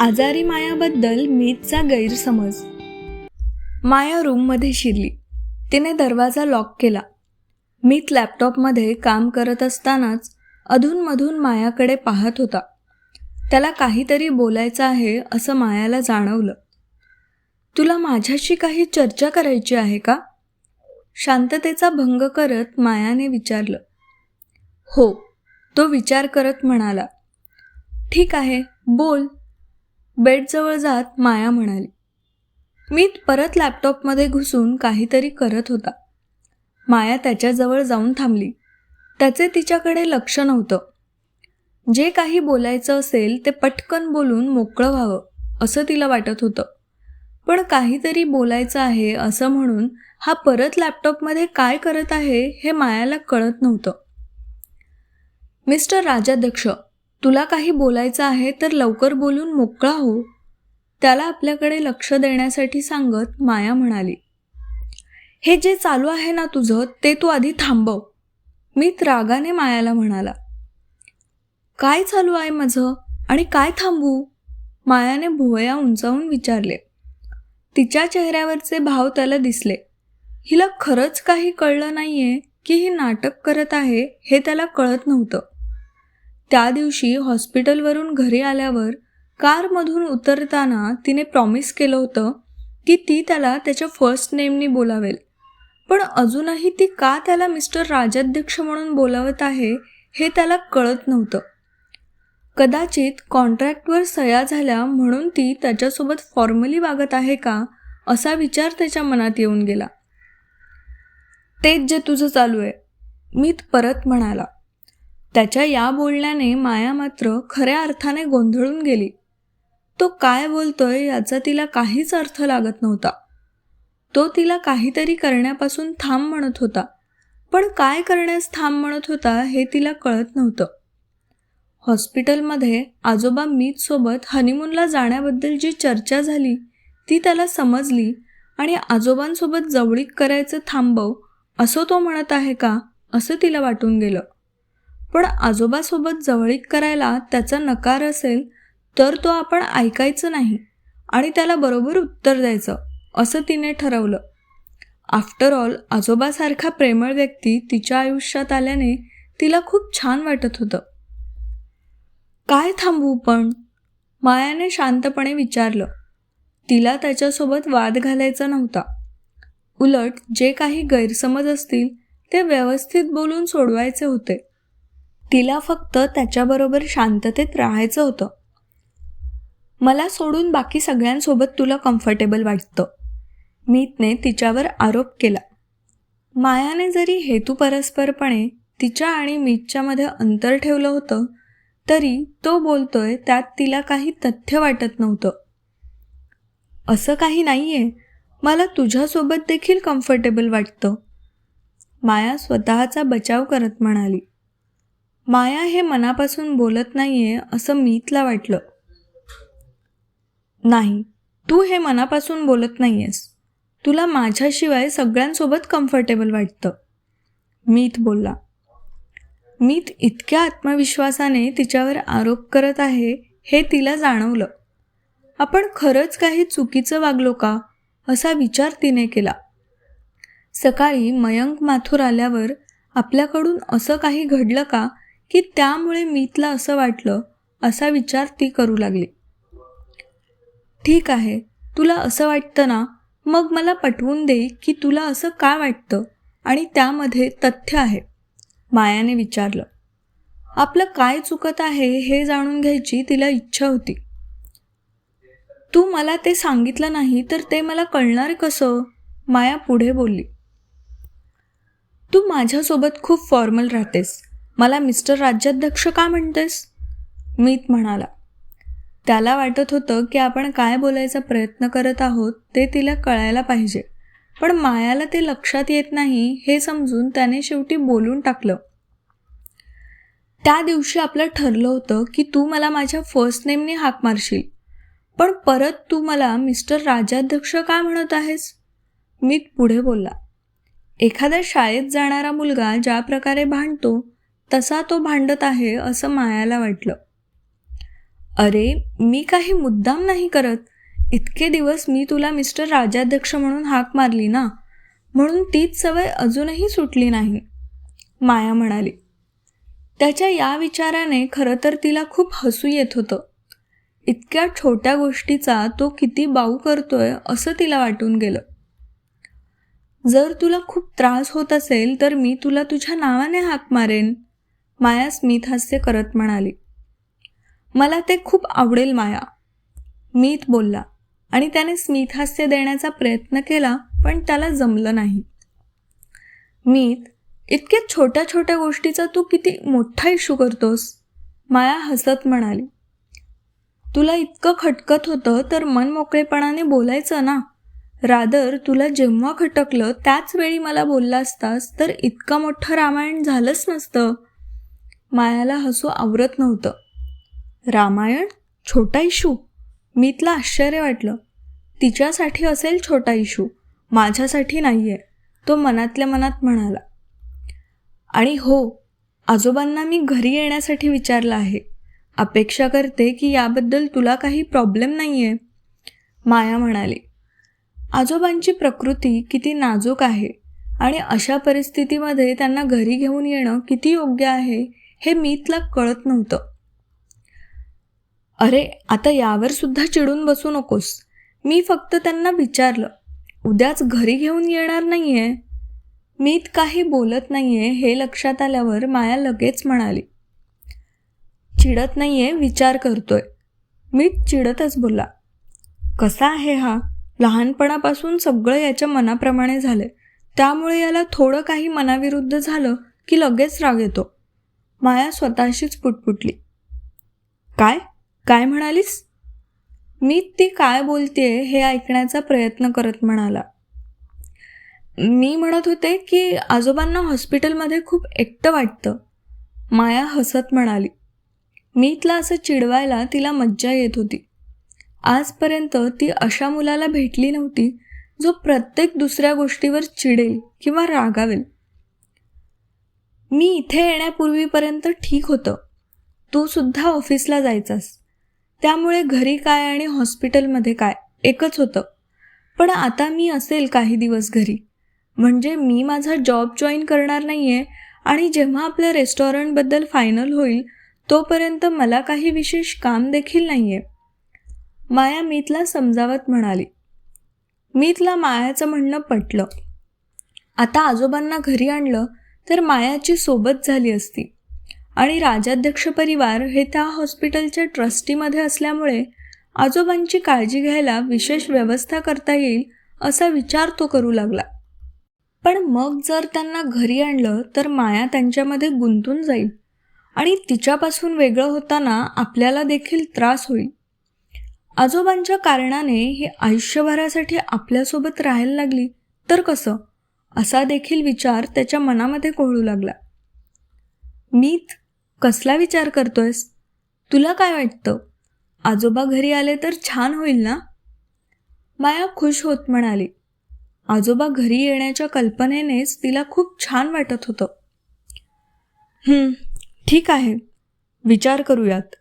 आजारी मायाबद्दल मीतचा गैरसमज. माया रूममध्ये शिरली. तिने दरवाजा लॉक केला. मीत लॅपटॉपमध्ये काम करत असतानाच अधूनमधून मायाकडे पाहत होता. त्याला काहीतरी बोलायचं आहे असं मायाला जाणवलं. तुला माझ्याशी काही चर्चा करायची आहे का? शांततेचा भंग करत मायाने विचारलं. हो तो विचार करत म्हणाला. ठीक आहे बोल. बेडजवळ जात माया म्हणाली. मी परत लॅपटॉपमध्ये घुसून काहीतरी करत होता. माया त्याच्याजवळ जाऊन थांबली. त्याचे तिच्याकडे लक्ष नव्हतं. जे काही बोलायचं असेल ते पटकन बोलून मोकळं व्हावं असं तिला वाटत होतं. पण काहीतरी बोलायचं आहे असं म्हणून हा परत लॅपटॉपमध्ये काय करत आहे हे मायाला कळत नव्हतं. मिस्टर राजाध्यक्ष तुला काही बोलायचं आहे तर लवकर बोलून मोकळा हो. त्याला आपल्याकडे लक्ष देण्यासाठी सांगत माया म्हणाली हे जे चालू आहे ना तुझं ते तू आधी थांबव. मी रागाने मायाला म्हणाला काय चालू आहे माझं? आणि काय थांबू मायाने भुवया उंचावून विचारले. तिच्या चेहऱ्यावरचे भाव त्याला दिसले. हिला खरंच काही कळलं नाहीये की ही नाटक करत आहे हे त्याला कळत नव्हतं. त्या दिवशी हॉस्पिटलवरून घरी आल्यावर कारमधून उतरताना तिने प्रॉमिस केलं होतं की ती त्याला त्याच्या फर्स्ट नेमनी बोलावेल. पण अजूनही ती का त्याला मिस्टर राजाध्यक्ष म्हणून बोलावत आहे हे त्याला कळत नव्हतं. कदाचित कॉन्ट्रॅक्टवर सह्या झाल्या म्हणून ती त्याच्यासोबत फॉर्मली वागत आहे का असा विचार त्याच्या मनात येऊन गेला. तेच जे तुझं चालू आहे मीत परत म्हणाला. त्याच्या या बोलण्याने माया मात्र खऱ्या अर्थाने गोंधळून गेली. तो काय बोलतोय याचा तिला काहीच अर्थ लागत नव्हता. तो तिला काहीतरी करण्यापासून थांब म्हणत होता. पण काय करण्यास थांब म्हणत होता हे तिला कळत नव्हतं. हॉस्पिटलमध्ये आजोबा मीत सोबत हनीमूनला जाण्याबद्दल जी चर्चा झाली ती त्याला समजली आणि आजोबांसोबत जवळीक करायचं थांबव असं तो म्हणत आहे का असं तिला वाटून गेलं. पण आजोबासोबत जवळीक करायला त्याचा नकार असेल तर तो आपण ऐकायचं नाही आणि त्याला बरोबर उत्तर द्यायचं असं तिने ठरवलं. आफ्टर ऑल आजोबासारखा प्रेमळ व्यक्ती तिच्या आयुष्यात आल्याने तिला खूप छान वाटत होतं. काय थांबवू पण? मायाने शांतपणे विचारलं. तिला त्याच्यासोबत वाद घालायचा नव्हता. उलट जे काही गैरसमज असतील ते व्यवस्थित बोलून सोडवायचे होते. तिला फक्त त्याच्याबरोबर शांततेत राहायचं होतं. मला सोडून बाकी सगळ्यांसोबत तुला कम्फर्टेबल वाटतं. मीतने तिच्यावर आरोप केला. मायाने जरी हेतू परस्परपणे तिच्या आणि मीतच्यामध्ये अंतर ठेवलं होतं तरी तो बोलतोय त्यात तिला काही तथ्य वाटत नव्हतं. असं काही नाहीये. मला तुझ्यासोबत देखील कम्फर्टेबल वाटतं. माया स्वतःचा बचाव करत म्हणाली. माया हे मनापासून बोलत नाहीये असं मीतला वाटलं. नाही तू हे मनापासून बोलत नाहीयेस. तुला माझ्याशिवाय सगळ्यांसोबत कम्फर्टेबल वाटतं. मीत बोलला. मीत इतक्या आत्मविश्वासाने तिच्यावर आरोप करत आहे हे तिला जाणवलं. आपण खरंच काही चुकीचं वागलो का? असा विचार तिने केला. सकाळी मयंक माथुर आल्यावर आपल्याकडून असं काही घडलं का? की त्यामुळे मीतला असं वाटलं असा विचार ती करू लागली. ठीक आहे तुला असं वाटतं ना मग मला पटवून दे की तुला असं का वाटतं आणि त्यामध्ये तथ्य आहे मायाने विचारलं. आपलं काय चुकत आहे हे जाणून घ्यायची तिला इच्छा होती. तू मला ते सांगितलं नाही तर ते मला कळणार कसं? माया पुढे बोलली. तू माझ्यासोबत खूप फॉर्मल राहतेस. मला मिस्टर राज्याध्यक्ष का म्हणतेस? मीत म्हणाला. त्याला वाटत होतं की आपण काय बोलायचा प्रयत्न करत आहोत ते तिला कळायला पाहिजे. पण मायाला ते लक्षात येत नाही हे समजून त्याने शेवटी बोलून टाकलं. त्या दिवशी आपलं ठरलं होतं की तू मला माझ्या फर्स्ट नेमने हाक मारशील. पण परत तू मला मिस्टर राजाध्यक्ष का म्हणत आहेस? मी पुढे बोलला. एखाद्या शाळेत जाणारा मुलगा ज्या प्रकारे भांडतो तसा तो भांडत आहे असं मायाला वाटलं. अरे मी काही मुद्दाम नाही करत. इतके दिवस मी तुला मिस्टर राजाध्यक्ष म्हणून हाक मारली ना? म्हणून तीच सवय अजूनही सुटली नाही. माया म्हणाली त्याच्या या विचाराने खरं तर तिला खूप हसू येत होतं. इतक्या छोट्या गोष्टीचा तो किती बाऊ करतोय असं तिला वाटून गेलं. जर तुला खूप त्रास होत असेल तर मी तुला तुझ्या नावाने हाक मारेन. माया स्मितहास्य करत म्हणाली. मला ते खूप आवडेल माया. मीत बोलला. आणि त्याने स्मितहास्य देण्याचा प्रयत्न केला पण त्याला जमलं नाही. मीत इतक्या छोट्या छोट्या गोष्टीचा तू किती मोठा इशू करतोस माया हसत म्हणाली. तुला इतकं खटकत होतं तर मन मोकळेपणाने बोलायचं ना. रादर तुला जेव्हा खटकलं त्याच वेळी मला बोलला असतास तर इतकं मोठं रामायण झालंच नसतं. मायाला हसू आवरत नव्हतं. रामायण? छोटा इशू? मी तिला आश्चर्य वाटलं. तिच्यासाठी असेल छोटा इशू माझ्यासाठी नाही आहे तो मनातल्या मनात म्हणाला. आणि हो आजोबांना मी घरी येण्यासाठी विचारलं आहे. अपेक्षा करते की याबद्दल तुला काही प्रॉब्लेम नाही आहे माया म्हणाली आजोबांची प्रकृती किती नाजूक आहे आणि अशा परिस्थितीमध्ये त्यांना घरी घेऊन येणं किती योग्य आहे हे मीतला कळत नव्हतं. अरे आता यावर सुद्धा चिडून बसू नकोस. मी फक्त त्यांना विचारलं उद्याच घरी घेऊन येणार नाही आहे मीत काही बोलत नाहीये हे लक्षात आल्यावर माया लगेच म्हणाली चिडत नाहीये विचार करतोय. मीत चिडतच बोलला कसा आहे हा? लहानपणापासून सगळं याच्या मनाप्रमाणे झालंय. त्यामुळे याला थोडं काही मनाविरुद्ध झालं की लगेच राग येतो. माया स्वतःशीच पुटपुटली. काय? काय म्हणालीस? मी ती काय बोलतेय हे ऐकण्याचा प्रयत्न करत म्हणाला. मी म्हणत होते की आजोबांना हॉस्पिटलमध्ये खूप एकटं वाटतं. माया हसत म्हणाली. मी तिला असं चिडवायला तिला मज्जा येत होती. आजपर्यंत ती अशा मुलाला भेटली नव्हती जो प्रत्येक दुसऱ्या गोष्टीवर चिडेल किंवा रागावेल. मी इथे येण्यापूर्वीपर्यंत ठीक होतं. तू सुद्धा ऑफिसला जायचास. त्यामुळे घरी काय आणि हॉस्पिटलमध्ये काय एकच होतं. पण आता मी असेल काही दिवस घरी. म्हणजे मी माझा जॉब जॉईन करणार नाही आहे आणि जेव्हा आपल्या रेस्टॉरंटबद्दल फायनल होईल तोपर्यंत मला काही विशेष काम देखील नाही आहे माया मीतला समजावत म्हणाली. मीतला मायाचं म्हणणं पटलं. आता आजोबांना घरी आणलं तर मायाची सोबत झाली असती. आणि राजाध्यक्ष परिवार हे त्या हॉस्पिटलच्या ट्रस्टीमध्ये असल्यामुळे आजोबांची काळजी घ्यायला विशेष व्यवस्था करता येईल असा विचार तो करू लागला. पण मग जर त्यांना घरी आणलं तर माया त्यांच्यामध्ये गुंतून जाईल आणि तिच्यापासून वेगळं होताना आपल्याला देखील त्रास होईल. आजोबांच्या कारणाने हे आयुष्यभरासाठी आपल्यासोबत राहायला लागली तर कसं? असा देखील विचार त्याच्या मनामध्ये कोळू लागला. मीत कसला विचार करतोयस? तुला काय वाटतं? आजोबा घरी आले तर छान होईल ना? माया खुश होत म्हणाली. आजोबा घरी येण्याच्या कल्पनेनेच तिला खूप छान वाटत होतं. ठीक आहे. विचार करूयात.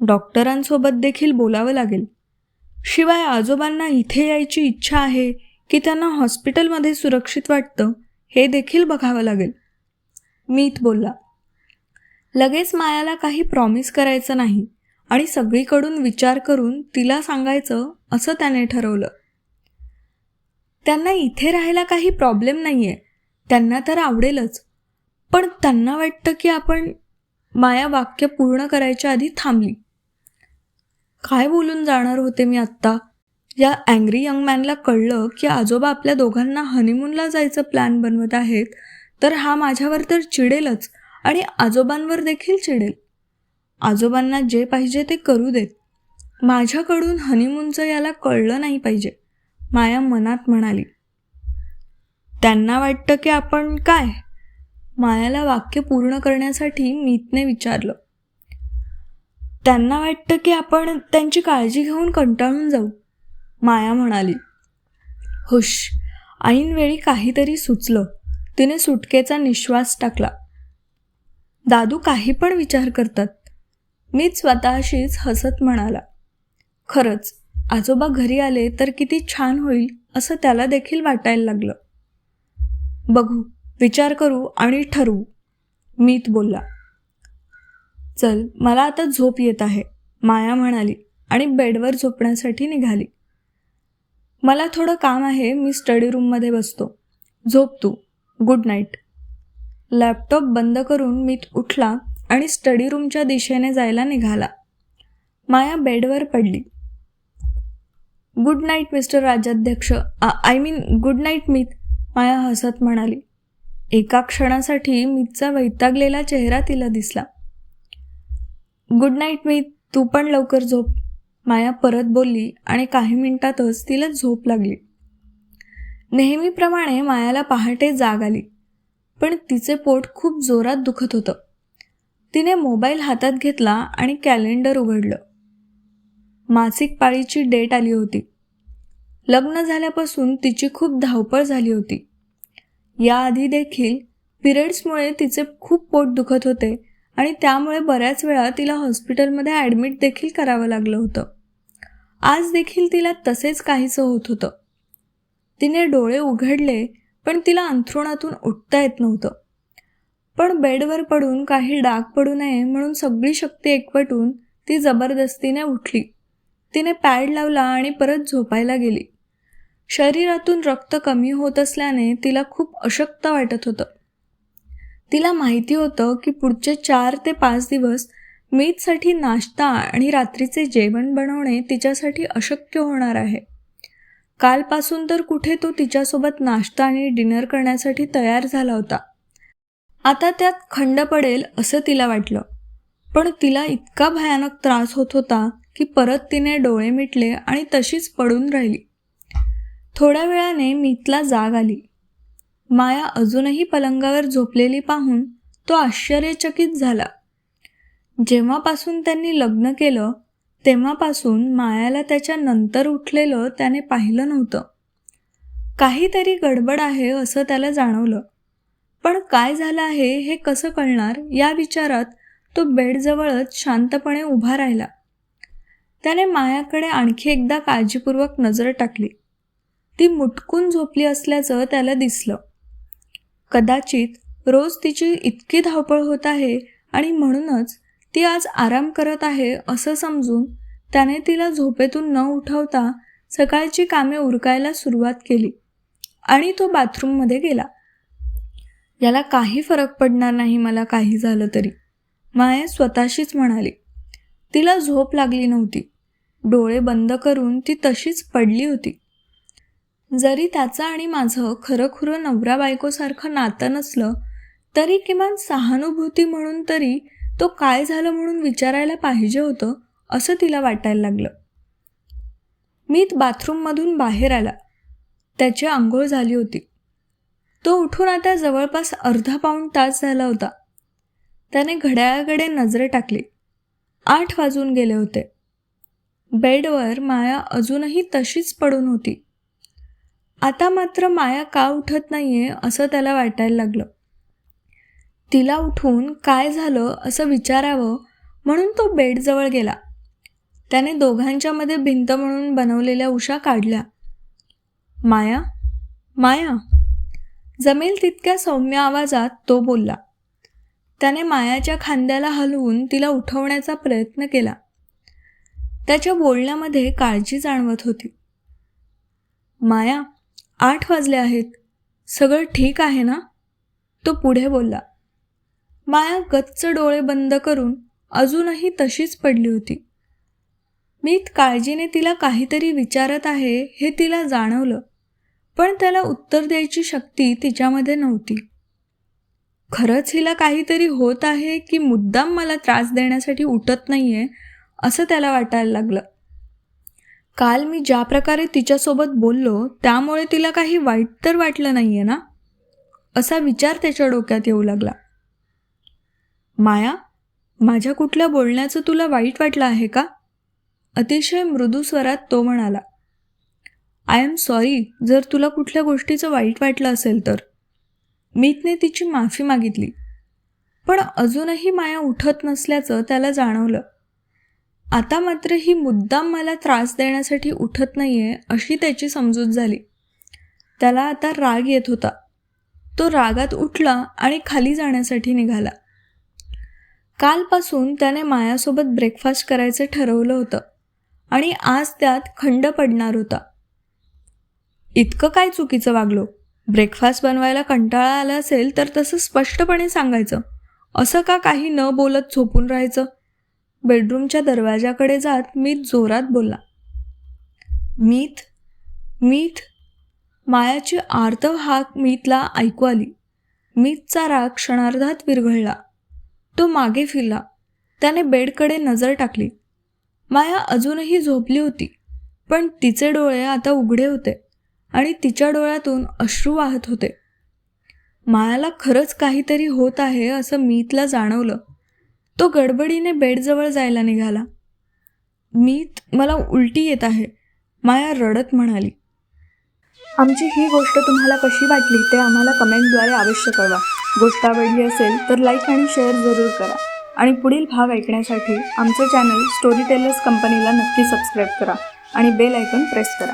डॉक्टरांसोबत देखील बोलावं लागेल. शिवाय आजोबांना इथे यायची इच्छा आहे की त्यांना हॉस्पिटलमध्ये सुरक्षित वाटतं हे देखील बघावं लागेल. मीत बोलला लगेच मायाला काही प्रॉमिस करायचं नाही आणि सगळीकडून विचार करून तिला सांगायचं असं त्याने ठरवलं. त्यांना इथे राहायला काही प्रॉब्लेम नाही आहे त्यांना तर आवडेलच पण त्यांना वाटतं की आपण माया वाक्य पूर्ण करायच्या आधी थांबली. काय बोलून जाणार होते मी आत्ता? या अँग्री यंग मॅनला कळलं की आजोबा आपल्या दोघांना हनीमूनला जायचं प्लॅन बनवत आहेत तर हा माझ्यावर तर चिडेलच आणि आजोबांवर देखील चिडेल. आजोबांना जे पाहिजे ते करू देत. माझ्याकडून हनीमूनचं याला कळलं नाही पाहिजे माया मनात म्हणाली. त्यांना वाटतं की आपण काय? मायाला वाक्य पूर्ण करण्यासाठी मीतने विचारलं. त्यांना वाटतं की आपण त्यांची काळजी घेऊन कंटाळून जाऊ. माया म्हणाली हुश. ऐनवेळी काहीतरी सुचलं. तिने सुटकेचा निश्वास टाकला. दादू काही पण विचार करतात. मीच स्वतःशीच हसत म्हणाला खरंच आजोबा घरी आले तर किती छान होईल असं त्याला देखील वाटायला लागलं. बघू विचार करू आणि ठरवू मीत बोलला. चल मला आता झोप येत आहे माया म्हणाली आणि बेडवर झोपण्यासाठी निघाली. मला थोडं काम आहे मी स्टडी रूममध्ये बसतो. झोप तू. गुड नाईट लॅपटॉप बंद करून मीत उठला आणि स्टडी रूमच्या दिशेने जायला निघाला. माया बेडवर पडली. Good night mister Rajadhyaksha I mean good night Meet Maya हसत म्हणाली. एका क्षणासाठी मीतचा वैतागलेला चेहरा तिला दिसला. गुड नाईट मीत तू पण लवकर झोप. माया परत बोलली आणि काही मिनिटातच तिला झोप लागली. नेहमीप्रमाणे मायाला पहाटे जाग आली पण तिचे पोट खूप जोरात दुखत होतं. तिने मोबाईल हातात घेतला आणि कॅलेंडर उघडलं. मासिक पाळीची डेट आली होती. लग्न झाल्यापासून तिची खूप धावपळ झाली होती. याआधी देखील पिरियड्समुळे तिचे खूप पोट दुखत होते आणि त्यामुळे बऱ्याच वेळा तिला हॉस्पिटलमध्ये ॲडमिट देखील करावं लागलं होतं. आज देखील तिला तसेच काहीसं होत होतं. तिने डोळे उघडले पण तिला अंथरुणातून उठता येत नव्हतं. पण बेडवर पडून काही डाग पडू नये म्हणून सगळी शक्ती एकवटून ती जबरदस्तीने उठली. तिने पॅड लावला आणि परत झोपायला गेली. शरीरातून रक्त कमी होत असल्याने तिला खूप अशक्त वाटत होतं. तिला माहिती होतं की पुढचे चार ते पाच दिवस मीतसाठी नाश्ता आणि रात्रीचे जेवण बनवणे तिच्यासाठी अशक्य होणार आहे. कालपासून तर कुठे तो तिच्यासोबत नाश्ता आणि डिनर करण्यासाठी तयार झाला होता. आता त्यात खंड पडेल असं तिला वाटलं. पण तिला इतका भयानक त्रास होत होता की परत तिने डोळे मिटले आणि तशीच पडून राहिली. थोड्या वेळाने मीतला जाग आली. माया अजूनही पलंगावर झोपलेली पाहून तो आश्चर्यचकित झाला. जेव्हापासून त्यांनी लग्न केलं तेव्हापासून मायाला त्याच्या नंतर उठलेलं त्याने पाहिलं नव्हतं. काहीतरी गडबड आहे असं त्याला जाणवलं. पण काय झालं आहे हे कसं कळणार या विचारात तो बेडजवळच शांतपणे उभा राहिला. त्याने मायाकडे आणखी एकदा काळजीपूर्वक नजर टाकली. ती मुटकून झोपली असल्याचं त्याला दिसलं. कदाचित रोज तिची इतकी धावपळ होत आहे आणि म्हणूनच ती आज आराम करत आहे असं समजून त्याने तिला झोपेतून न उठवता सकाळची कामे उरकायला सुरुवात केली आणि तो बाथरूममध्ये गेला. याला काही फरक पडणार नाही मला काही झालं तरी. माया स्वतःशीच म्हणाली. तिला झोप लागली नव्हती. डोळे बंद करून ती तशीच पडली होती. जरी त्याचं आणि माझं खरंखुरं नवरा बायकोसारखं नातं नसलं तरी किमान सहानुभूती म्हणून तरी तो काय झालं म्हणून विचारायला पाहिजे होतं असं तिला वाटायला लागलं. मीत बाथरूममधून बाहेर आला. त्याची आंघोळ झाली होती. तो उठून आता जवळपास अर्धा पाऊण तास झाला होता. त्याने घड्याळाकडे नजर टाकली. आठ वाजून गेले होते. बेडवर माया अजूनही तशीच पडून होती. आता मात्र माया का उठत नाहीये असं त्याला वाटायला लागलं. तिला उठून काय झालं असं विचारावं म्हणून तो बेडजवळ गेला. त्याने दोघांच्यामध्ये भिंत म्हणून बनवलेल्या उशा काढल्या. माया माया. जमेल तितक्या सौम्य आवाजात तो बोलला. त्याने मायाच्या खांद्याला हलवून तिला उठवण्याचा प्रयत्न केला. त्याच्या बोलण्यामध्ये काळजी जाणवत होती. माया आठ वाजले आहेत. सगळं ठीक आहे ना? तो पुढे बोलला. माया गच्च डोळे बंद करून अजूनही तशीच पडली होती. मीत काळजीने तिला काहीतरी विचारत आहे हे तिला जाणवलं पण त्याला उत्तर द्यायची शक्ती तिच्यामध्ये नव्हती. खरंच हिला काहीतरी होत आहे की मुद्दाम मला त्रास देण्यासाठी उठत नाही आहे असं त्याला वाटायला लागलं. काल मी ज्या प्रकारे तिच्यासोबत बोललो त्यामुळे तिला काही वाईट तर वाटलं नाही आहे ना? असा विचार त्याच्या डोक्यात येऊ लागला. माया माझ्या कुठल्या बोलण्याचं तुला वाईट वाटलं आहे का? अतिशय मृदू स्वरात तो म्हणाला आय एम सॉरी जर तुला कुठल्या गोष्टीचं वाईट वाटलं असेल तर. मीतने तिची माफी मागितली. पण अजूनही माया उठत नसल्याचं त्याला जाणवलं. आता मात्र ही मुद्दाम मला त्रास देण्यासाठी उठत नाही आहे अशी त्याची समजूत झाली. त्याला आता राग येत होता. तो रागात उठला आणि खाली जाण्यासाठी निघाला. कालपासून त्याने मायासोबत ब्रेकफास्ट करायचं ठरवलं होतं आणि आज त्यात खंड पडणार होता. इतकं काय चुकीचं वागलो? ब्रेकफास्ट बनवायला कंटाळा आला असेल तर तसं स्पष्टपणे सांगायचं. असं का काही न बोलत झोपून राहायचं? बेडरूमच्या दरवाजाकडे जात मीत जोरात बोलला. मीत? मीत? मायाची आर्तव हाक मीतला ऐकू आली. मीतचा राग क्षणार्धात विरघळला. तो मागे फिरला. त्याने बेडकडे नजर टाकली. माया अजूनही झोपली होती पण तिचे डोळे आता उघडे होते आणि तिच्या डोळ्यातून अश्रू वाहत होते. मायाला खरंच काहीतरी होत आहे असं मीतला जाणवलं. तो गडबडीने बेडजवळ जायला निघाला. मीत मला उलटी येत आहे माया रडत म्हणाली. आमची ही गोष्ट तुम्हाला कशी वाटली ते आम्हाला कमेंटद्वारे अवश्य कळवा. गोष्ट आवडली असेल तर लाईक आणि शेअर जरूर करा. आणि पुढील भाग ऐकण्यासाठी आमचं चॅनल स्टोरी टेलर्स कंपनीला नक्की सबस्क्राईब करा आणि बेल ऐकून प्रेस करा.